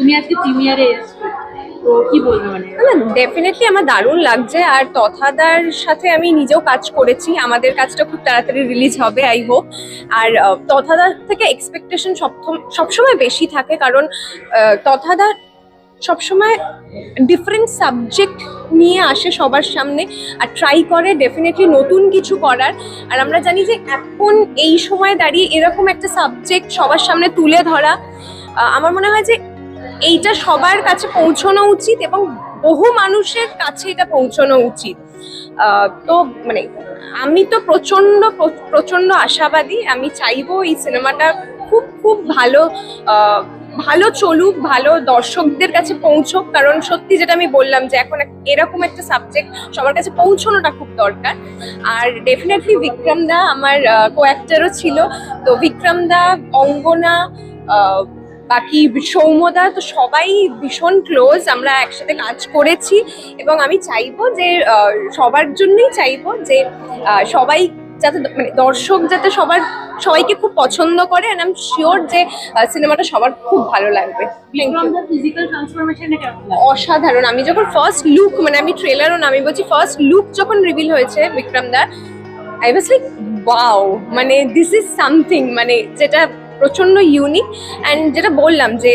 তুমি আজকে প্রিমিয়ারে এসছো বলবে মানে? ডেফিনেটলি আমার দারুণ লাগছে আর তথাদার সাথে আমি নিজেও কাজ করেছি। আমাদের কাজটা খুব তাড়াতাড়ি রিলিজ হবে আই হোপ আর তথাদার থেকে এক্সপেকটেশন সবসময় বেশি থাকে কারণ আহ, তথাদা সবসময় ডিফারেন্ট সাবজেক্ট নিয়ে আসে সবার সামনে আর ট্রাই করে ডেফিনেটলি নতুন কিছু করার। আর আমরা জানি যে এখন এই সময় দাঁড়িয়ে এরকম একটা সাবজেক্ট সবার সামনে তুলে ধরা আমার মনে হয় যে এইটা সবার কাছে পৌঁছানো উচিত এবং বহু মানুষের কাছে এটা পৌঁছানো উচিত। তো মানে আমি তো প্রচণ্ড প্র- প্রচণ্ড আশাবাদী। আমি চাইব এই সিনেমাটা খুব খুব ভালো ভালো চলুক, ভালো দর্শকদের কাছে পৌঁছোক। কারণ সত্যি যেটা আমি বললাম যে এখন এরকম একটা সাবজেক্ট সবার কাছে পৌঁছানোটা খুব দরকার। আর ডেফিনেটলি বিক্রম দা আমার কো অ্যাক্টারও ছিল। তো বিক্রম দা, অঙ্গনা বাকি সৌম্যদা তো সবাই ভীষণ ক্লোজ আমরা একসাথে কাজ করেছি এবং আমি চাইব যে সবার জন্যই চাইব যে সবাই যাতে মানে দর্শক যাতে সবার সবাইকে খুব পছন্দ করে অ্যান্ড আই এম শিওর যে সিনেমাটা সবার খুব ভালো লাগবে। অসাধারণ। আমি যখন ফার্স্ট লুক মানে আমি ট্রেলারও না আমি বলছি ফার্স্ট লুক যখন রিভিল হয়েছে বিক্রম দার আই ওয়াজ লাইক ওয়াও মানে দিস ইজ সামথিং মানে যেটা প্রচণ্ড ইউনিক অ্যান্ড যেটা বললাম যে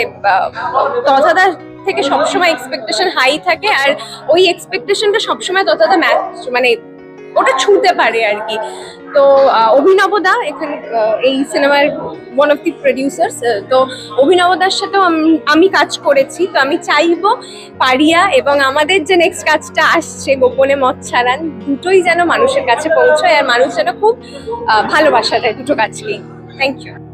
তথাদার থেকে সবসময় এক্সপেকটেশন হাই থাকে আর ওই এক্সপেকটেশনটা সবসময় তথাদা ম্যাচ মানে ওটা ছুঁতে পারে আর কি। তো অভিনবদা এখানে এই সিনেমার ওয়ান অফ দি প্রডিউসার্স তো অভিনবদার সাথেও আমি কাজ করেছি। তো আমি চাইব পারিয়া এবং আমাদের যে নেক্সট কাজটা আসছে, গোপনে মত ছাড়ান, দুটোই যেন মানুষের কাছে পৌঁছায় আর মানুষ যেন খুব ভালোবাসা দেয় দুটো কাজকেই। Thank you